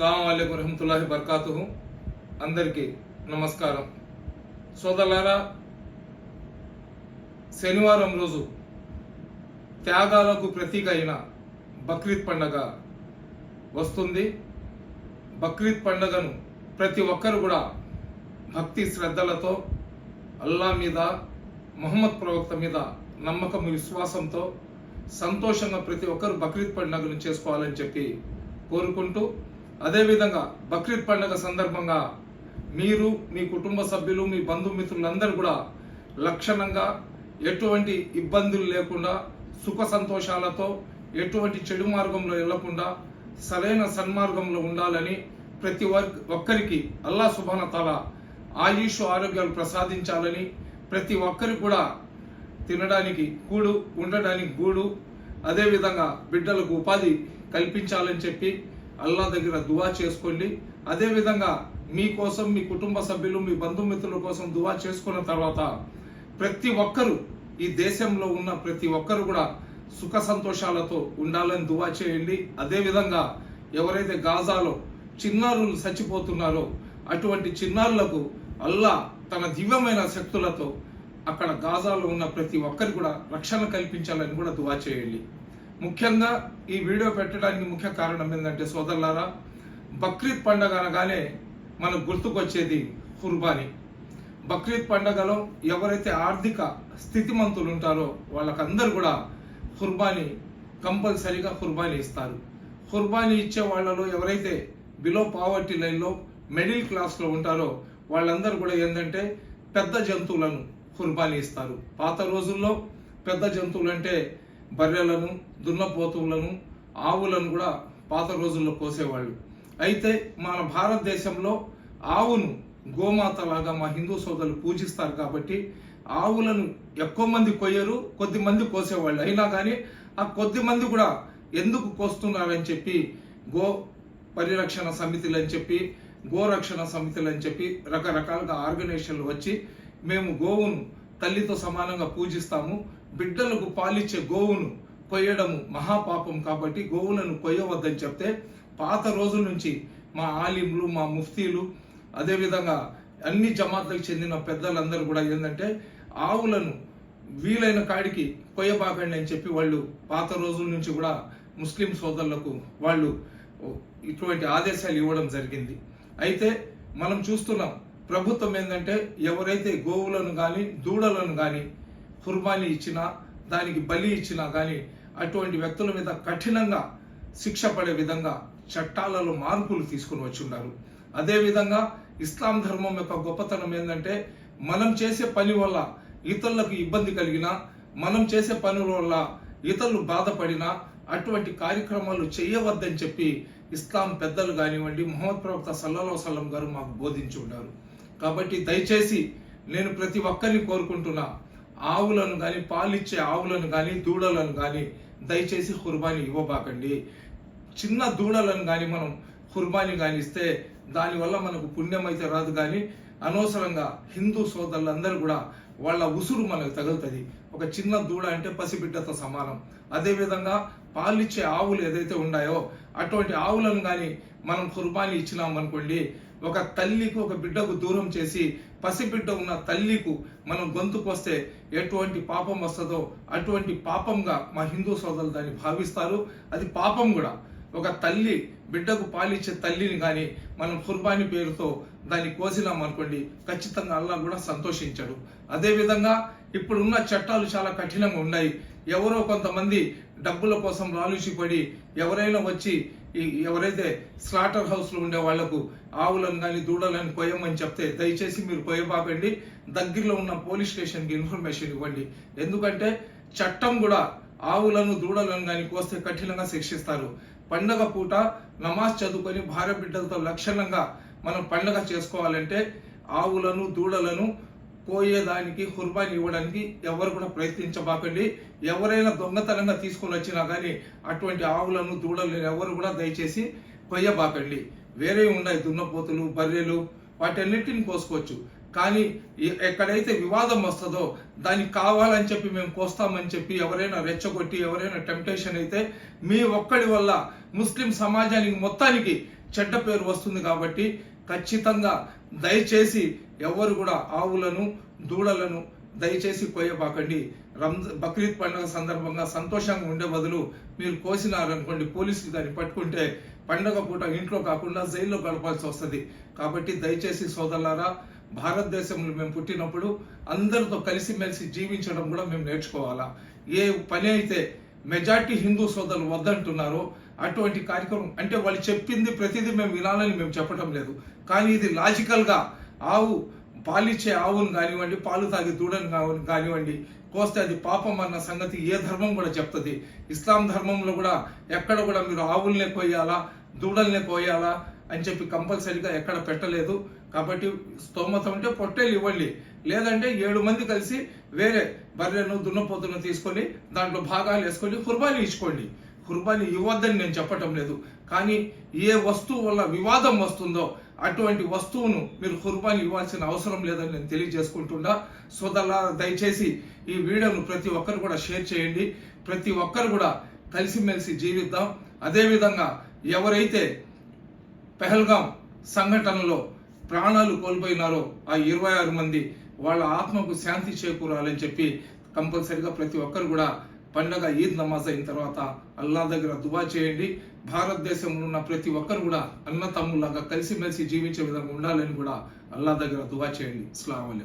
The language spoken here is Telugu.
అస్సలం అయికు రహమతుల్లాహి బర్కాతు అందరికీ నమస్కారం. సోదరులారా శనివారం రోజు త్యాగాలకు ప్రతీక అయిన బక్రీద్ పండగ వస్తుంది. బక్రీద్ పండగను ప్రతి ఒక్కరు కూడా భక్తి శ్రద్ధలతో అల్లా మీద మొహమ్మద్ ప్రవక్త మీద నమ్మకం విశ్వాసంతో సంతోషంగా ప్రతి ఒక్కరు బక్రీద్ పండుగను చేసుకోవాలని చెప్పి కోరుకుంటూ అదేవిధంగా బక్రీద్ పండుగ సందర్భంగా మీరు మీ కుటుంబ సభ్యులు మీ బంధుమిత్రులందరూ కూడా లక్షణంగా ఎటువంటి ఇబ్బందులు లేకుండా సుఖ సంతోషాలతో ఎటువంటి చెడు మార్గంలో వెళ్ళకుండా సరైన సన్మార్గంలో ఉండాలని ప్రతి వర్- ఒక్కరికి అల్లా సుభాన తల ఆయుష్ ఆరోగ్యాలు ప్రసాదించాలని ప్రతి ఒక్కరికి కూడా తినడానికి కూడు ఉండడానికి గూడు అదేవిధంగా బిడ్డలకు ఉపాధి కల్పించాలని చెప్పి అల్లా దగ్గర దువా చేసుకోండి అదేవిధంగా మీకోసం మీ కుటుంబ సభ్యులు మీ బంధుమిత్రుల కోసం దువా చేసుకున్న తర్వాత ప్రతి ఒక్కరూ ఈ దేశంలో ఉన్న ప్రతి ఒక్కరు కూడా సుఖ సంతోషాలతో ఉండాలని దువా చేయండి. అదేవిధంగా ఎవరైతే గాజాలో చిన్నారులు చచ్చిపోతున్నారో అటువంటి చిన్నారులకు అల్లా తన దివ్యమైన శక్తులతో అక్కడ గాజాలో ఉన్న ప్రతి ఒక్కరికి కూడా రక్షణ కల్పించాలని కూడా దువా చేయండి. ముఖ్యంగా ఈ వీడియో పెట్టడానికి ముఖ్య కారణం ఏంటంటే సోదరులారా బక్రీద్ పండగ అనగానే మనకు గుర్తుకొచ్చేది కుర్బానీ. బక్రీద్ పండగలో ఎవరైతే ఆర్థిక స్థితిమంతులు ఉంటారో వాళ్ళకందరూ కూడా కుర్బానీ కంపల్సరీగా కుర్బానీ ఇస్తారు. కుర్బానీ ఇచ్చే వాళ్ళలో ఎవరైతే బిలో పావర్టీ లైన్లో మిడిల్ క్లాస్లో ఉంటారో వాళ్ళందరూ కూడా ఏంటంటే పెద్ద జంతువులను కుర్బానీ ఇస్తారు. పాత రోజుల్లో పెద్ద జంతువులు అంటే బర్రెలను దున్నపోతులను ఆవులను కూడా పాత రోజుల్లో కోసేవాళ్ళు. అయితే మన భారతదేశంలో ఆవును గోమాత లాగా మా హిందూ సోదరులు పూజిస్తారు కాబట్టి ఆవులను ఎక్కువ మంది కొయ్యరు కొద్ది మంది కోసేవాళ్ళు. అయినా కానీ ఆ కొద్ది మంది కూడా ఎందుకు కోస్తున్నారని చెప్పి గో పరిరక్షణ సమితులు అని చెప్పి గోరక్షణ సమితులు అని చెప్పి రకరకాలుగా ఆర్గనైజేషన్లు వచ్చి మేము గోవును తల్లితో సమానంగా పూజిస్తాము. బిడ్డలకు పాలిచ్చే గోవును కొయ్యడము మహాపాపం కాబట్టి గోవులను కొయ్యవద్దని చెప్తే పాత రోజుల నుంచి మా ఆలింలు మా ముఫ్తీలు అదేవిధంగా అన్ని జమాత్లకు చెందిన పెద్దలందరూ కూడా ఏంటంటే ఆవులను వీలైన కాడికి కొయ్యబాకండి అని చెప్పి వాళ్ళు పాత రోజుల నుంచి కూడా ముస్లిం సోదరులకు వాళ్ళు ఇటువంటి ఆదేశాలు ఇవ్వడం జరిగింది. అయితే మనం చూస్తున్నాం ప్రభుత్వం ఏంటంటే ఎవరైతే గోవులను కానీ దూడలను కానీ కుర్బానీ ఇచ్చినా దానికి బలి ఇచ్చినా కానీ అటువంటి వ్యక్తుల మీద కఠినంగా శిక్ష పడే విధంగా చట్టాలలో మార్పులు తీసుకుని వచ్చి ఉన్నారు అదేవిధంగా ఇస్లాం ధర్మం యొక్క గొప్పతనం ఏంటంటే మనం చేసే పని వల్ల ఇతరులకు ఇబ్బంది కలిగినా మనం చేసే పనుల వల్ల ఇతరులు బాధపడినా అటువంటి కార్యక్రమాలు చేయవద్దని చెప్పి ఇస్లాం పెద్దలు కానివ్వండి మొహమ్మద్ ప్రవక్త సల్లల్లాహు సల్లం గారు మాకు బోధించి ఉన్నారు కాబట్టి దయచేసి నేను ప్రతి ఒక్కరిని కోరుకుంటున్నా ఆవులను కానీ పాలిచ్చే ఆవులను కానీ దూడలను కానీ దయచేసి కుర్బానీ ఇవ్వబాకండి. చిన్న దూడలను కానీ మనం కుర్బానీ కానీ ఇస్తే దానివల్ల మనకు పుణ్యం అయితే రాదు కానీ అనవసరంగా హిందూ సోదరులందరూ కూడా వాళ్ళ ఉసురు మనకు తగులుతుంది. ఒక చిన్న దూడ అంటే పసిబిడ్డతో సమానం. అదేవిధంగా పాలిచ్చే ఆవులు ఏదైతే ఉన్నాయో అటువంటి ఆవులను కానీ మనం కుర్బానీ ఇచ్చినాం అనుకోండి ఒక తల్లికి ఒక బిడ్డకు దూరం చేసి పసిబిడ్డ ఉన్న తల్లికు మనం గొంతుకొస్తే ఎటువంటి పాపం వస్తుందో అటువంటి పాపంగా మా హిందూ సోదరులు దాన్ని భావిస్తారు. అది పాపం కూడా. ఒక తల్లి బిడ్డకు పాలిచ్చే తల్లిని కానీ మనం కుర్బానీ పేరుతో దాన్ని కోసినాం అనుకోండి ఖచ్చితంగా అల్లా కూడా సంతోషించాడు. అదేవిధంగా ఇప్పుడున్న చట్టాలు చాలా కఠినంగా ఉన్నాయి. ఎవరో కొంతమంది డబ్బుల కోసం లాలుచిపడి ఎవరైనా వచ్చి ఎవరైతే స్లాటర్ హౌస్లో ఉండే వాళ్ళకు ఆవులను కానీ దూడలను కొయ్యమని చెప్తే దయచేసి మీరు కొయ్యబాకండి. దగ్గరలో ఉన్న పోలీస్ స్టేషన్కి ఇన్ఫర్మేషన్ ఇవ్వండి. ఎందుకంటే చట్టం కూడా ఆవులను దూడలను కానీ కోస్తే కఠినంగా శిక్షిస్తారు. పండగ పూట నమాజ్ చదువుకొని భార్య బిడ్డలతో లక్షణంగా మనం పండగ చేసుకోవాలంటే ఆవులను దూడలను కోయేదానికి కుర్బానీ ఇవ్వడానికి ఎవరు కూడా ప్రయత్నించబాకండి. ఎవరైనా దొంగతనంగా తీసుకొని వచ్చినా కానీ అటువంటి ఆవులను దూడలను ఎవరు కూడా దయచేసి కొయ్యబాకండి. వేరే ఉన్నాయి దున్నపోతులు బర్రెలు వాటన్నిటిని కోసుకోవచ్చు. కానీ ఎ- ఎక్కడైతే వివాదం వస్తుందో దానికి కావాలని చెప్పి మేము కోస్తామని చెప్పి ఎవరైనా రెచ్చగొట్టి ఎవరైనా టెంప్టేషన్ అయితే మీ ఒక్కడి వల్ల ముస్లిం సమాజానికి మొత్తానికి చెడ్డ పేరు వస్తుంది కాబట్టి ఖచ్చితంగా దయచేసి ఎవరు కూడా ఆవులను దూడలను దయచేసి కోయబాకండి. రంజ బక్రీద్ పండుగ సందర్భంగా సంతోషంగా ఉండే బదులు మీరు కోసినారనుకోండి పోలీసులు దాన్ని పట్టుకుంటే పండగ పూట ఇంట్లో కాకుండా జైల్లో గడపాల్సి వస్తుంది. కాబట్టి దయచేసి సోదరులారా భారతదేశంలో మేము పుట్టినప్పుడు అందరితో కలిసిమెలిసి జీవించడం కూడా మేము నేర్చుకోవాలా? ఏ పని అయితే మెజార్టీ హిందూ సోదరులు వద్దంటున్నారో అటువంటి కార్యక్రమం అంటే వాళ్ళు చెప్పింది ప్రతిదీ మేము వినాలని మేము చెప్పడం లేదు. కానీ ఇది లాజికల్గా ఆవు పాలిచ్చే ఆవును కానివ్వండి పాలు తాగి దూడను కాని- కానివ్వండి కోస్తే అది పాపం అన్న సంగతి ఏ ధర్మం కూడా చెప్తుంది. ఇస్లాం ధర్మంలో కూడా ఎక్కడ కూడా మీరు ఆవుల్నే కోయాలా దూడల్నే కోయాలా అని చెప్పి కంపల్సరీగా ఎక్కడ పెట్టలేదు. కాబట్టి స్తోమత ఉంటే పొట్టేలు ఇవ్వండి. లేదంటే ఏడు మంది కలిసి వేరే బర్రెను దున్నపోతును తీసుకొని దాంట్లో భాగాలు వేసుకొని కుర్బానీ ఇచ్చుకోండి. కుర్బానీ ఇవ్వద్దని నేను చెప్పటం లేదు. కానీ ఏ వస్తువు వల్ల వివాదం వస్తుందో అటువంటి వస్తువును మీరు కుర్బాన్ ఇవ్వాల్సిన అవసరం లేదని నేను తెలియజేసుకుంటున్నా. సోదరుల దయచేసి ఈ వీడియోను ప్రతి ఒక్కరు కూడా షేర్ చేయండి. ప్రతి ఒక్కరు కూడా కలిసిమెలిసి జీవిద్దాం. అదేవిధంగా ఎవరైతే పెహల్గాం సంఘటనలో ప్రాణాలు కోల్పోయినారో ఆ ఇరవై ఆరు మంది వాళ్ళ ఆత్మకు శాంతి చేకూరాలని చెప్పి కంపల్సరిగా ప్రతి ఒక్కరు కూడా పండగ ఈద్ నమాజ్ అయిన తర్వాత అల్లా దగ్గర దువా చేయండి. భారతదేశంలో ఉన్న ప్రతి ఒక్కరు కూడా అన్న తమ్ములాగా కలిసిమెలిసి జీవించే విధంగా ఉండాలని కూడా అల్లా దగ్గర దువా చేయండి. అస్సలం